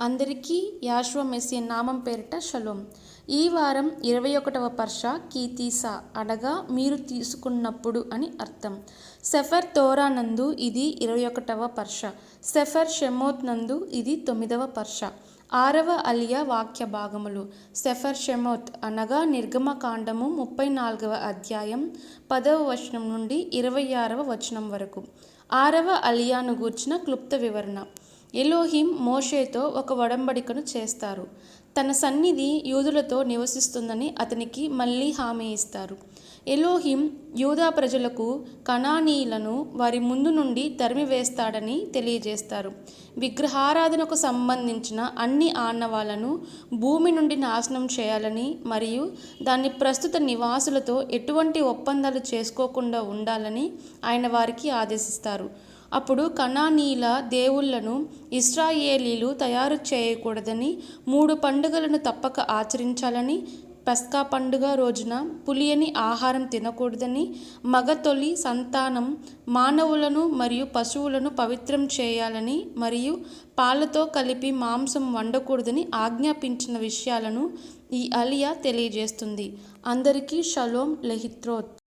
అందరికీ యాశ్వ మెస్సియ నామం పేరిట షలోం. ఈ వారం ఇరవై ఒకటవ పర్ష కీతీసా అనగా మీరు తీసుకున్నప్పుడు అని అర్థం. సెఫర్ తోరా నందు ఇది ఇరవై ఒకటవ పర్ష. సెఫర్ షెమోత్ నందు ఇది తొమ్మిదవ పర్ష. ఆరవ అలియా వాక్య భాగములు. సెఫర్ షెమోత్ అనగా నిర్గమకాండము ముప్పై నాలుగవ అధ్యాయం పదవ వచనం నుండి ఇరవై ఆరవ వచనం వరకు. ఆరవ అలియాను గూర్చిన క్లుప్త వివరణ. ఎలోహిం మోషేతో ఒక ఒడంబడికను చేస్తారు. తన సన్నిధి యూదులతో నివసిస్తుందని అతనికి మళ్ళీ హామీ ఇస్తారు. ఎలోహిం యూదా ప్రజలకు కణానీయులను వారి ముందు నుండి తరిమివేస్తాడని తెలియజేస్తారు. విగ్రహారాధనకు సంబంధించిన అన్ని ఆనవాలను భూమి నుండి నాశనం చేయాలని మరియు దాని ప్రస్తుత నివాసులతో ఎటువంటి ఒప్పందాలు చేసుకోకుండా ఉండాలని ఆయన వారికి ఆదేశిస్తారు. అప్పుడు కణానీల దేవుళ్ళను ఇస్రాయేలీలు తయారు చేయకూడదని మూడు పండుగలను తప్పక ఆచరించాలని పెస్కా పండుగ రోజున పులియని ఆహారం తినకూడదని మగ తొలి సంతానం మానవులను మరియు పశువులను పవిత్రం చేయాలని మరియు పాలతో కలిపి మాంసం వండకూడదని ఆజ్ఞాపించిన విషయాలను ఈ అలియా తెలియజేస్తుంది. అందరికీ షలోం లెహిత్రోత్.